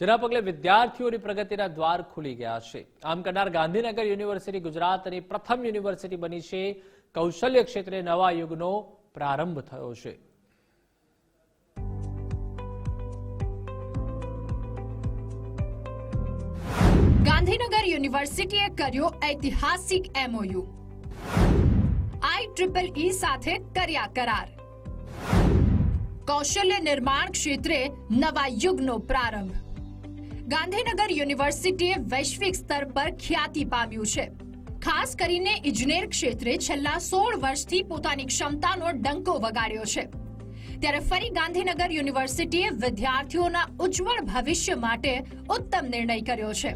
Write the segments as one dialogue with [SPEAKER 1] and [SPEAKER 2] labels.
[SPEAKER 1] જેના પગલે વિદ્યાર્થીઓની પ્રગતિના દ્વાર ખુલી ગયા છે. આમ કરનાર ગાંધીનગર યુનિવર્સિટી ગુજરાતની પ્રથમ યુનિવર્સિટી બની છે. કૌશલ્ય ક્ષેત્રે નવા યુગનો પ્રારંભ થયો છે.
[SPEAKER 2] ગાંધીનગર યુનિવર્સિટીએ કર્યો ઐતિહાસિક એમઓયુ આઈ ટ્રિપલ ઈ સાથે કર્યા કરાર. કૌશલ્ય નિર્માણ ક્ષેત્રે નવા યુગનો પ્રારંભ. ગાંધીનગર યુનિવર્સિટીએ વૈશ્વિક સ્તર પર ખ્યાતિ પામ્યું છે. ખાસ કરીને ઇજનેર ક્ષેત્રે છેલ્લા સોળ વર્ષથી પોતાની ક્ષમતાનો ડંકો વગાડ્યો છે. ત્યારે ફરી ગાંધીનગર યુનિવર્સિટીએ વિદ્યાર્થીઓના ઉજ્જવળ ભવિષ્ય માટે ઉત્તમ નિર્ણય કર્યો છે.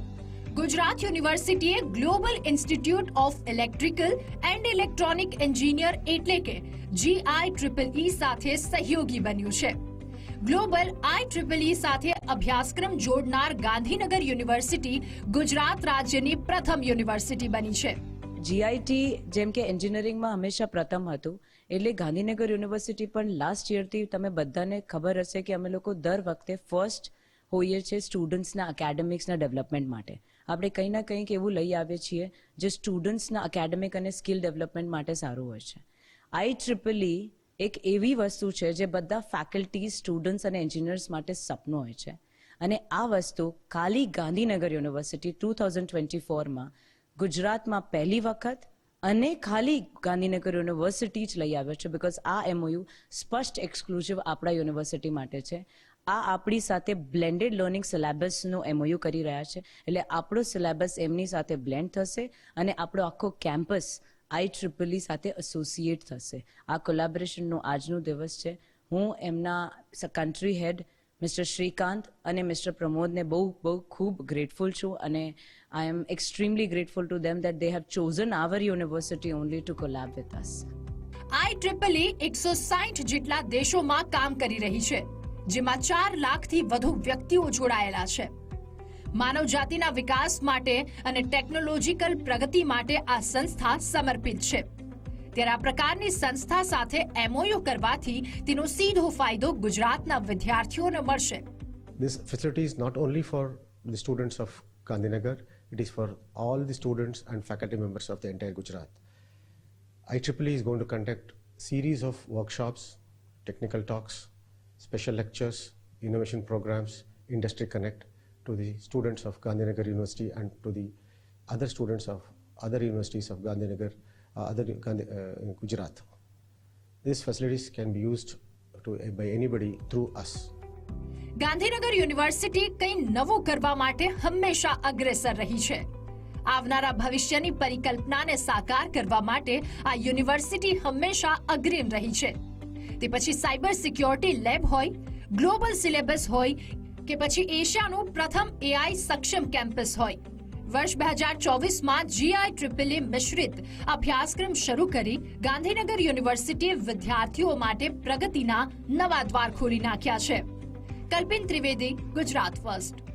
[SPEAKER 2] ગુજરાત યુનિવર્સિટીએ global institute of electrical and electronic engineer એટલે કે જીઆઈ ટ્રિપલ ઈ સાથે સહયોગી બન્યું છે. ગ્લોબલ આઈ ટ્રિપલ ઈ સાથે અભ્યાસક્રમ જોડનાર ગાંધીનગર યુનિવર્સિટી ગુજરાત રાજ્યની પ્રથમ યુનિવર્સિટી બની છે.
[SPEAKER 3] જીઆઈટી જેમ કે એન્જિનિયરિંગમાં હંમેશા પ્રથમ હતું, એટલે ગાંધીનગર યુનિવર્સિટી પણ લાસ્ટ યરથી તમે બધાને ખબર હશે કે અમે લોકો દર વખતે ફર્સ્ટ હોઈએ છીએ સ્ટુડન્ટ્સના એકેડેમિક્સના ડેવલપમેન્ટ માટે. આપણે કંઈ ના કંઈક એવું લઈ આવીએ છીએ જે સ્ટુડન્ટ્સના એકેડેમિક અને સ્કિલ ડેવલપમેન્ટ માટે સારું હોય છે. આઈ ટ્રિપલી એક એવી વસ્તુ છે જે બધા ફેકલ્ટી સ્ટુડન્ટ્સ અને એન્જિનિયર્સ માટે સપનું હોય છે. અને આ વસ્તુ ખાલી Gandhinagar university two thousand twenty ફોરમાં ગુજરાતમાં પહેલી વખત અને ખાલી ગાંધીનગર યુનિવર્સિટી જ લઈ આવ્યો છે બિકોઝ આ એમઓયુ સ્પષ્ટ એક્સક્લુઝિવ આપણા યુનિવર્સિટી માટે છે. આ આપણી સાથે બ્લેન્ડેડ લર્નિંગ સિલેબસનું એમઓયુ કરી રહ્યા છે. એટલે આપણો સિલેબસ એમની સાથે બ્લેન્ડ થશે અને આપણો આખો કેમ્પસ આઈ ટ્રિપલી સાથે એસોસિએટ થશે. આ કોલેબોરેશનનો આજનો દિવસ છે. હું એમના કન્ટ્રી હેડ મિસ્ટર શ્રીકાંત અને મિસ્ટર પ્રમોદને બહુ બહુ ખૂબ ગ્રેટફુલ છું અને I am extremely grateful to them that they have chosen our university only to collab with us
[SPEAKER 2] I triple E એકસો સાઠ જેટલા દેશોમાં કામ કરી રહી છે, જેમાં ચાર લાખથી વધુ વ્યક્તિઓ જોડાયેલા છે. માનવ જાતિના વિકાસ માટે અને ટેકનોલોજીકલ પ્રગતિ માટે આ સંસ્થા સમર્પિત છે ત્યારે આ પ્રકારની સંસ્થા સાથે એમઓયુ કરવાથી તેનો સીધો ફાયદો ગુજરાતના વિદ્યાર્થીઓને મળશે
[SPEAKER 4] This facility is not only for the students of Gandhinagar, it is for all the students and faculty members of the entire Gujarat. IEEE is going to conduct series of workshops, technical talks, special lectures, innovation programs, industry connect to the students of Gandhinagar University and to the other students of other universities of Gandhinagar, uh, other Gandhi, uh, Gujarat. These facilities can be used to, uh, by anybody through us.
[SPEAKER 2] Gandhinagar university કંઈ નવું કરવા માટે હંમેશા અગ્રેસર રહી છે આવનારા ભવિષ્યની પરિકલ્પનાને સાકાર કરવા માટે આ યુનિવર્સિટી હંમેશા અગ્રીમ રહી છે તે પછી સાયબર સિક્યોરિટી લેબ હોય ગ્લોબલ સિલેબસ હોય કે પછી એશિયાનું પ્રથમ એઆઈ સક્ષમ કેમ્પસ હોય. વર્ષ બે હજાર ચોવીસમાં જીઆઈ ટ્રિપલ મિશ્રિત અભ્યાસક્રમ શરૂ કરી ગાંધીનગર યુનિવર્સિટીએ વિદ્યાર્થીઓ માટે પ્રગતિના નવા દ્વાર ખોલી નાખ્યા છે. કલ્પિન ત્રિવેદી, ગુજરાત ફર્સ્ટ